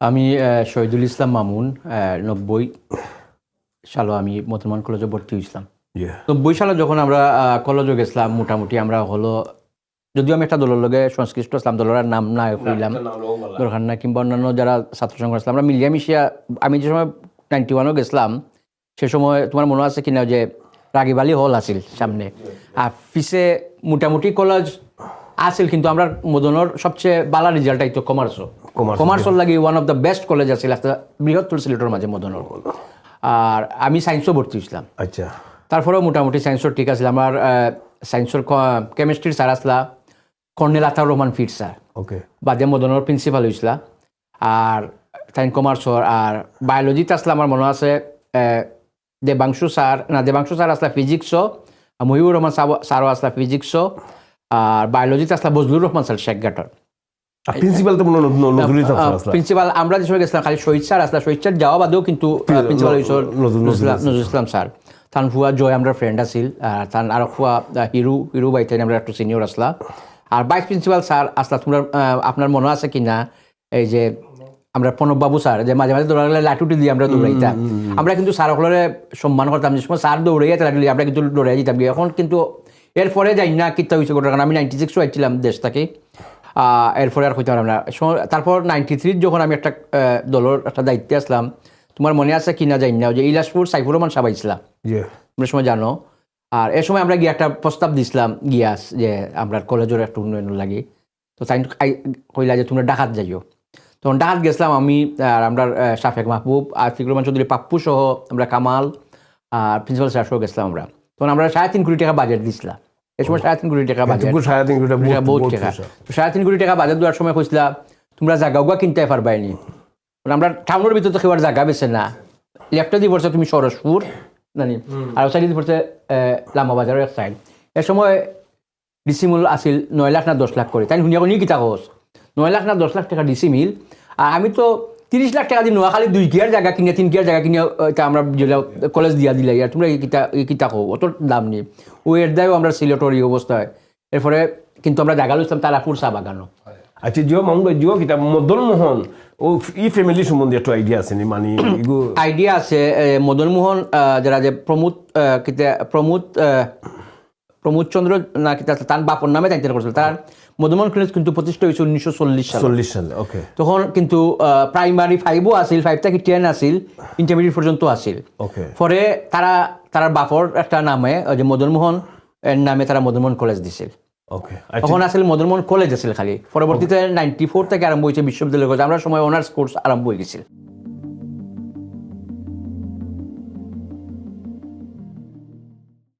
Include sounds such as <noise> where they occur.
আমি আহ, শহীদুল ইসলাম মামুন আহ, নব্বই সালে আমি মুসলমান কলেজে ভর্তি হয়েছিলাম। নব্বই সালে যখন আমরা কলেজে গেছিলাম মোটামুটি আমরা হলো যদিও আমি একটা দলের লগে সংশ্লিষ্ট ইসলাম দলের নাম না কইলাম দরকার না কিংবা অন্যান্য যারা ছাত্র সংগঠন ছিলাম আমরা মিলিয়া মিশিয়া আমি যে সময় নাইনটি ওয়ানও গেছিলাম সে সময় তোমার মনে আছে কিনা যে রাগিব আলী হল আছিল সামনে? আর পিছে মোটামুটি কলেজ আছিল কিন্তু আমরা মদনের সবচেয়ে বালা রেজাল্ট আইতো কমার্সও কমার্সর লাগি one of the best college আছিল একটা বৃহত্তর সিলেটের মাঝে মদনের। আর আমি সায়েন্সও ভর্তি হয়েছিলাম আচ্ছা। তারপরেও মোটামুটি সায়েন্সের ঠিক আছিল। আমার সায়েন্সের কেমিস্ট্রির স্যার আসলা কর্নেল আতাউর রহমান ফির স্যার ওকে বাদে মদনের প্রিন্সিপাল হয়েছিল আর সাইন কমার্সর আর বায়োলজিতে আসলে আমার মনে আছে দেবাংশু স্যার না দেবাংশু স্যার আসলে ফিজিক্সও আর মহিবুর রহমান স্যারও আসলে ফিজিক্সও আর বায়োলজিতে আসলে বজলুর রহমান স্যার শেখ গাটার প্রিন্সিপাল তো মনে তো আসলা প্রিন্সিপাল আমরা যে সময় গেছিলাম খালি শহীদ স্যার আসলে শহীদ স্যার যাওয়া বাদেও কিন্তু প্রিন্সিপাল হয়েছিল নজরুল নজরুল নজরুল ইসলাম স্যার। তান ফুয়া জয় আমরা ফ্রেন্ড আছিল তান আর ফুয়া হিরু হিরু আমরা একটু সিনিয়র আসলা। আর ভাইস প্রিন্সিপাল স্যার আসলা তোমরা আপনার মনে আছে কি না এই যে আমরা প্রণব বাবু স্যার যে মাঝে মাঝে দৌড়ালে লাঠুটি দিয়ে আমরা দৌড়াইতাম। আমরা কিন্তু স্যার সকলের সম্মান করতাম যে সময় স্যার দৌড়াইয়া লাঠি দিয়ে আমরা কিন্তু দৌড়াই দিতাম। এখন কিন্তু এরপরে যাই না কিতা হয়েছে কারণ আমি নাইনটি সিক্সও আইছিলাম দেশ থেকে। এরপরে আর হইতে পারলাম না। তারপর নাইনটি থ্রির যখন আমি একটা দলের একটা দায়িত্বে আসলাম তোমার মনে আছে কি না জানি না যে ইলাসপুর সাইফুর রহমান সাবাইছিলাম জি তোমরা সময় জানো। আর এ সময় আমরা গিয়ে একটা প্রস্তাব দিছিলাম গিয়াস যে আমরা কলেজের একটা উন্নয়ন লাগে। তো তাই কইলা যে তোমরা ডাকাত যাইও। তখন ডাকাত গেছিলাম আমি আর আমরা শাফেক মাহবুব আর ফিকুর রহমান চৌধুরী পাপ্পু সহ আমরা কামাল আর প্রিন্সিপাল স্যার সহ গেছিলাম আমরা। তখন আমরা সাড়ে তিন কোটি টাকা বাজেট দিছিলাম। এই সময় সাড়ে তিন কোটি টাকা বাজেট। সাড়ে তিন কোটি এটা বহুত টাকা। সাড়ে তিন কোটি টাকা বাজেট দেওয়ার সময় কইছিলা তোমরা জাগা উগা কিনতে পারবাইনি। মানে আমরা টাউনের ভিতরে তো কেউ জায়গা বেছে না। লেফটে দিয়ে পড়ছে তুমি সরসপুর জানি আর সাইডে দিয়ে পড়ছে লামা বাজারের এক সাইড এ সময় আছিল নয় লাখ না দশ লাখ করে। তাই শুনিয়া নিয়ে কিতা কস? নয় লাখ না দশ লাখ টাকা ডিসিমিল আর আমি তো তিরিশ লাখ টাকা দিই নোয়াখালী দুই কিয়ার জায়গা কিনে তিন কিয়ার জায়গা কিনে এটা আমরা জেলা কলেজ দিয়া দিলে আর তোমরা এই কিতা এই কিতা অত দাম নেই। ও এর দায়ও আমরা সিলেটর এই অবস্থায়। এরপরে কিন্তু আমরা জায়গা লইছিলাম তারাপুর চা বাগানো আচ্ছা জিও মামুন জিও কিতা মদন মোহন ও ই ফ্যামিলি সম্বন্ধে একটু আইডিয়া আছে মানে <coughs> আইডিয়া আছে মদন মোহন যারা যে প্রমোদ কিতা প্রমোদ আহ, প্রমোদ চন্দ্র না কিতা তার বাপর নামে তাই করছিল। তার মদন মোহন কলেজ কিন্তু প্রতিষ্ঠা হয়েছে উনিশশো চল্লিশ সালে। চল্লিশ সালে ওকে তখন কিন্তু প্রাইমারি ফাইভও আছিল ফাইভ থেকে টেন আছিল ইন্টারমিডিয়েট পর্যন্ত আছিল। ওকে পরে তারা তার বাপর একটা নামে ওই যে মদন মোহন এর নামে তারা মদন মোহন কলেজ দিছিল ওকে তখন আসলে মদন মোহন কলেজ আছিল খালি। পরবর্তীতে নাইনটি ফোর থেকে আরম্ভ হয়েছে বিশ্ববিদ্যালয় কলেজ আমরা সময় অনার্স কোর্স আরম্ভ হয়ে গেছিল।